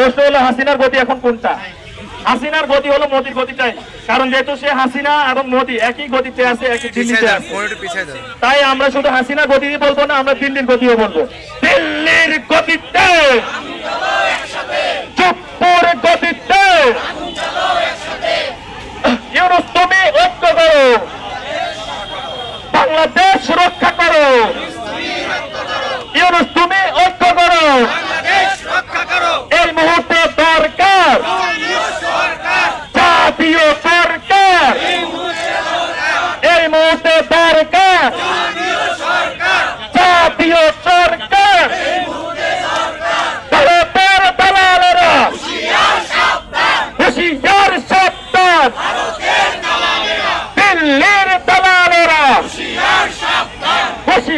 প্রশ্ন হলো হাসিনার গতি এখন কোনটা? হাসিনার গতি হলো মোদির গতিটাই কারণ যেহেতু সে হাসিনা এবং মোদি একই গতিতে আছে একই দিল্লিতে আছে। তাই আমরা শুধু হাসিনা গতি বলব না আমরা দিল্লির গতিও বলব। দিল্লির গতিতে চুপ্পুর গতিতে ইউনুস তুমি ঐক্য করো বাংলাদেশ রক্ষা করো ইউনুস তুমি ঐক্য করো এই মুহূর্তে দরকার জাতীয় সরকার এই মুহূর্তে দরকার জাতীয় সরকার ভারতের দালালেরা হুশিয়ার সাবধান দিল্লির দালালেরা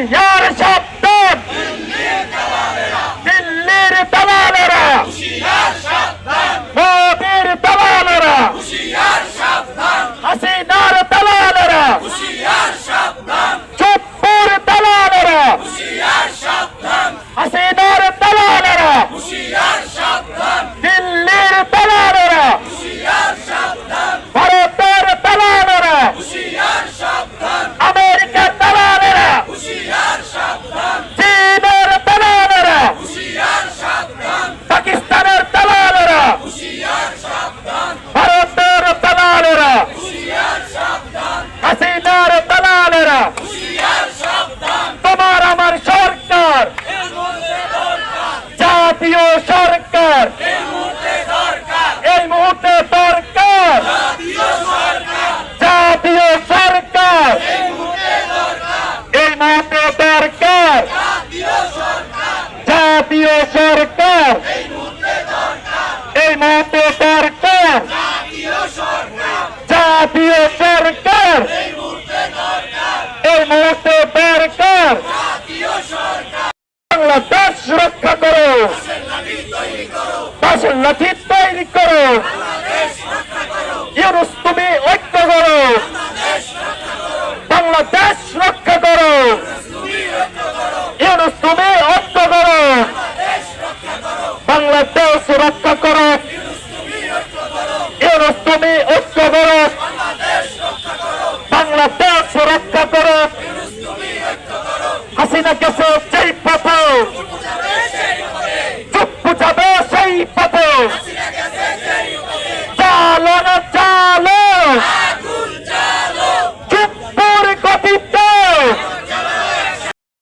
হুশিয়ার সাবধান। দিল্লির দালালেরা মোদির দালালেরা হাসিনার দালালেরা চুপ্পুর দালালেরা হাসিনার দালালেরা দিল্লির দালালেরা ভারতের দালালেরা আমেরিকার দালালেরা চীনের দালালেরা পাকিস্তানের দালালেরা ভারতের দালালেরা হাসিনার দালালেরা তোমার আমার সরকার জাতীয় সরকার এই মুহূর্তে দরকার। জাতীয় সরকার। এই মুহূর্তে দরকার। জাতীয় সরকার। এই মুহূর্তে দরকার। জাতীয় সরকার। এই মুহূর্তে দরকার বাংলাদেশ রক্ষা করো পাশের লাঠি তৈরি করো। ইউনুস, তুমি ঐক্য করো। বাংলাদেশ রক্ষা করো। ইউনুস, তুমি ঐক্য করো। বাংলাদেশ রক্ষা করো। ইউনুস, তুমি ঐক্য করো। বাংলাদেশ রক্ষা করো। হাসিনা গেছে।